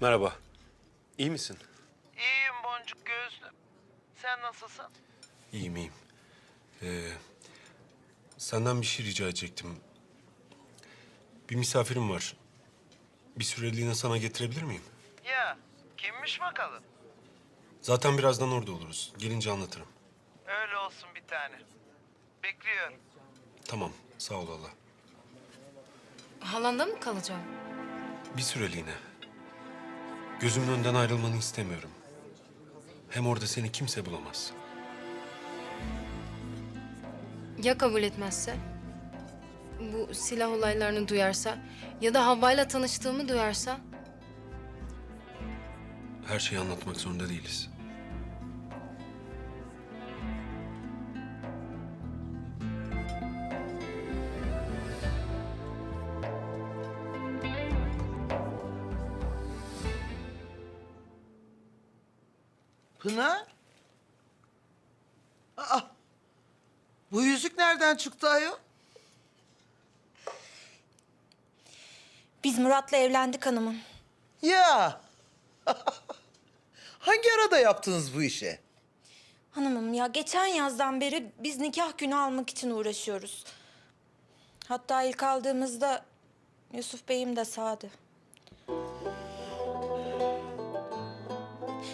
Merhaba. İyi misin? İyiyim boncuk gözlüm. Sen nasılsın? İyiyim, iyiyim. Ee, senden bir şey rica edecektim. Bir misafirim var. Bir süreliğine sana getirebilir miyim? Ya kimmiş bakalım? Zaten birazdan orada oluruz. Gelince anlatırım. Öyle olsun bir tane. Bekliyorum. Tamam, sağ ol Allah. Halanda mı kalacağım? Bir süreliğine. Gözümün önünden ayrılmanı istemiyorum. Hem orada seni kimse bulamaz. Ya kabul etmezse? Bu silah olaylarını duyarsa ya da Havva'yla tanıştığımı duyarsa? Her şeyi anlatmak zorunda değiliz. Pınar? Aa, bu yüzük nereden çıktı ayol? Biz Murat'la evlendik hanımım. Ya. Hangi arada yaptınız bu işe? Hanımım ya geçen yazdan beri biz nikah günü almak için uğraşıyoruz. Hatta ilk aldığımızda Yusuf Bey'im de sağdı.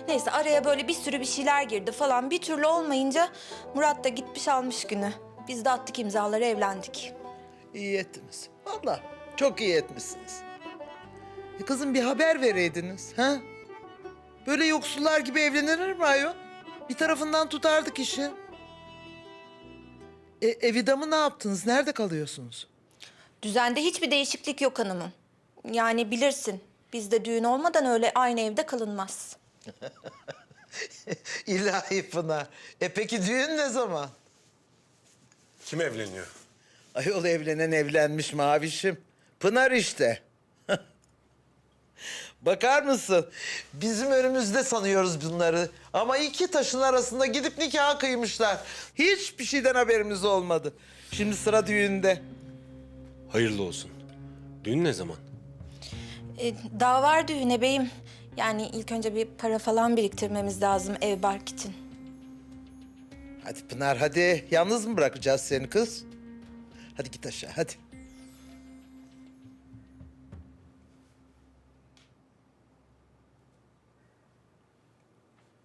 Neyse araya böyle bir sürü bir şeyler girdi falan. Bir türlü olmayınca Murat da gitmiş almış günü. Biz de attık imzaları evlendik. İyi ettiniz. Vallahi çok iyi etmişsiniz. E kızım bir haber vereydiniz. Ha? Böyle yoksullar gibi evlenir mi ayol? Bir tarafından tutardık işi. E, evidamı ne yaptınız? Nerede kalıyorsunuz? Düzende hiçbir değişiklik yok hanımım. Yani bilirsin bizde düğün olmadan öyle aynı evde kalınmaz. İlahi Pınar. E peki düğün ne zaman? Kim evleniyor? Ayol evlenen evlenmiş mavişim. Pınar işte. Bakar mısın? Bizim önümüzde sanıyoruz bunları. Ama iki taşın arasında gidip nikaha kıymışlar. Hiçbir şeyden haberimiz olmadı. Şimdi sıra düğünde. Hayırlı olsun. Düğün ne zaman? E, daha var düğüne beyim. Yani ilk önce bir para falan biriktirmemiz lazım ev bark için. Hadi Pınar hadi. Yalnız mı bırakacağız seni kız? Hadi git aşağı hadi.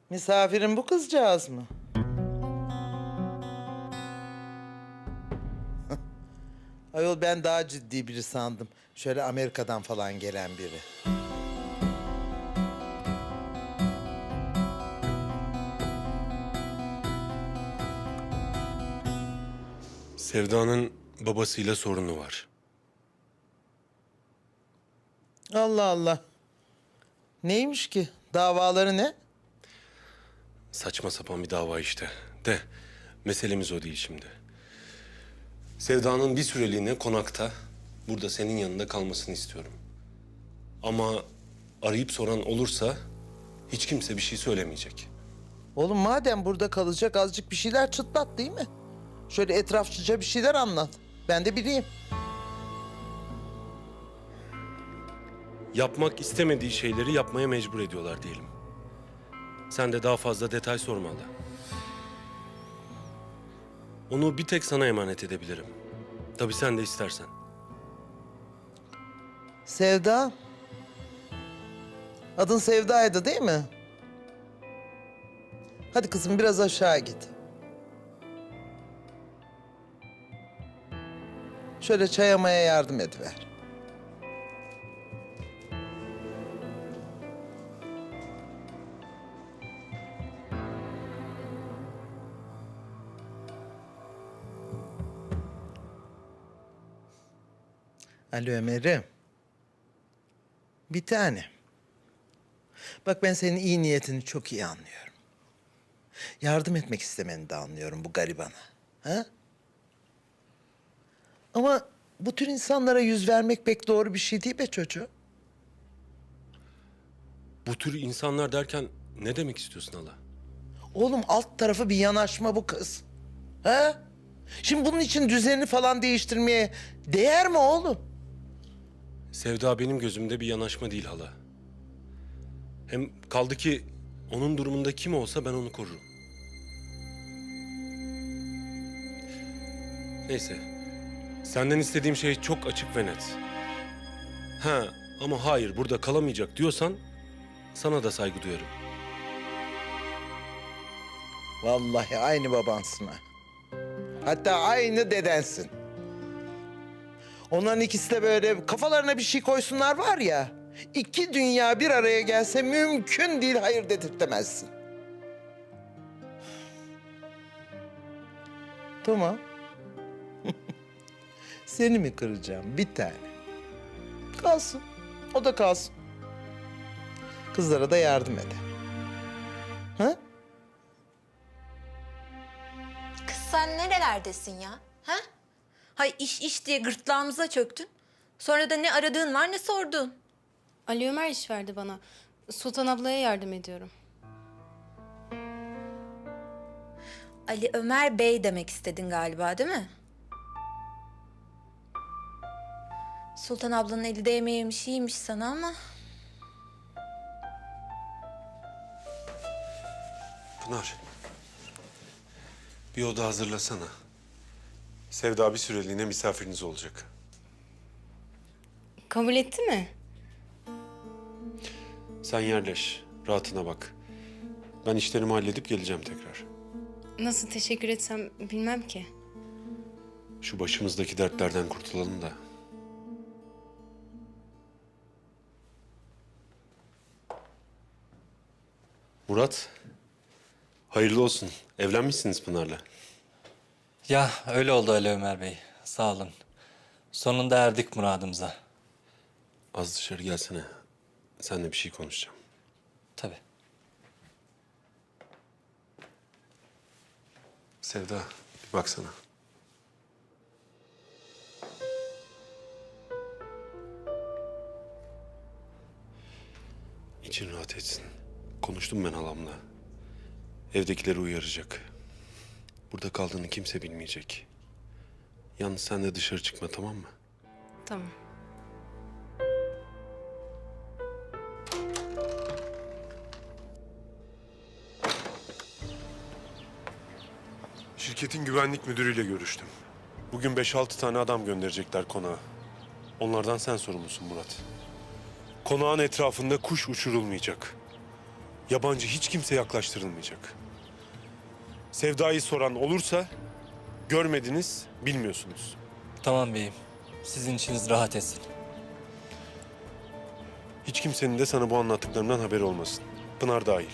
Misafirin bu kızcağız mı? Ayol ben daha ciddi biri sandım. Şöyle Amerika'dan falan gelen biri. Sevda'nın babasıyla sorunu var. Allah Allah. Neymiş ki? Davaları ne? Saçma sapan bir dava işte. De meselemiz o değil şimdi. Sevda'nın bir süreliğine konakta, burada senin yanında kalmasını istiyorum. Ama arayıp soran olursa hiç kimse bir şey söylemeyecek. Oğlum madem burada kalacak azıcık bir şeyler çıtlat değil mi? Şöyle etrafçıca bir şeyler anlat. Ben de bileyim. Yapmak istemediği şeyleri yapmaya mecbur ediyorlar diyelim. Sen de daha fazla detay sorma hala. Onu bir tek sana emanet edebilirim. Tabii sen de istersen. Sevda. Adın Sevda'ydı değil mi? Hadi kızım biraz aşağı git. Şöyle çayamaya yardım ediver. Alo Ömer'im. Bir tane. Bak ben senin iyi niyetini çok iyi anlıyorum. Yardım etmek istemeni de anlıyorum bu garibana. Ha? Ama bu tür insanlara yüz vermek pek doğru bir şey değil be çocuğum. Bu tür insanlar derken ne demek istiyorsun hala? Oğlum alt tarafı bir yanaşma bu kız. Ha? Şimdi bunun için düzenini falan değiştirmeye değer mi oğlum? Sevda benim gözümde bir yanaşma değil hala. Hem kaldı ki onun durumunda kim olsa ben onu korurum. Neyse. Senden istediğim şey çok açık ve net. Ha ama hayır burada kalamayacak diyorsan sana da saygı duyarım. Vallahi aynı babansın ha. Hatta aynı dedensin. Onların ikisi de böyle kafalarına bir şey koysunlar var ya. iki dünya bir araya gelse mümkün değil hayır dedirtemezsin. Tamam. Seni mi kıracağım bir tane? Kalsın. O da kalsın. Kızlara da yardım eder. Ha? Kız sen nerelerdesin ya? Ha? Hay iş iş diye gırtlağımıza çöktün. Sonra da ne aradığın var ne sordun. Ali Ömer iş verdi bana. Sultan ablaya yardım ediyorum. Ali Ömer Bey demek istedin galiba değil mi? Sultan ablanın eli değmeyemiş iyiymiş sana ama... Pınar. Bir oda hazırlasana. Sevda bir süreliğine misafiriniz olacak. Kabul etti mi? Sen yerleş, rahatına bak. Ben işlerimi halledip geleceğim tekrar. Nasıl teşekkür etsem bilmem ki. Şu başımızdaki dertlerden kurtulalım da. Murat, hayırlı olsun. Evlenmişsiniz Pınar'la. Ya öyle oldu Ali Ömer Bey. Sağ olun. Sonunda erdik muradımıza. Az dışarı gelsene. Seninle bir şey konuşacağım. Tabii. Sevda, bir baksana. İçin rahat etsin. Konuştum ben halamla. Evdekileri uyaracak. Burada kaldığını kimse bilmeyecek. Yalnız sen de dışarı çıkma tamam mı? Tamam. Şirketin güvenlik müdürüyle görüştüm. Bugün 5-6 tane adam gönderecekler konağa. Onlardan sen sorumlusun Murat. Konağın etrafında kuş uçurulmayacak. Yabancı hiç kimse yaklaştırılmayacak. Sevda'yı soran olursa görmediniz, bilmiyorsunuz. Tamam beyim. Sizin içiniz rahat etsin. Hiç kimsenin de sana bu anlattıklarımdan haberi olmasın. Pınar dahil.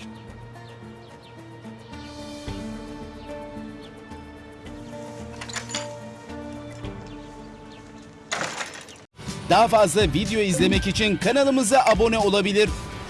Daha fazla video izlemek için kanalımıza abone olabilir.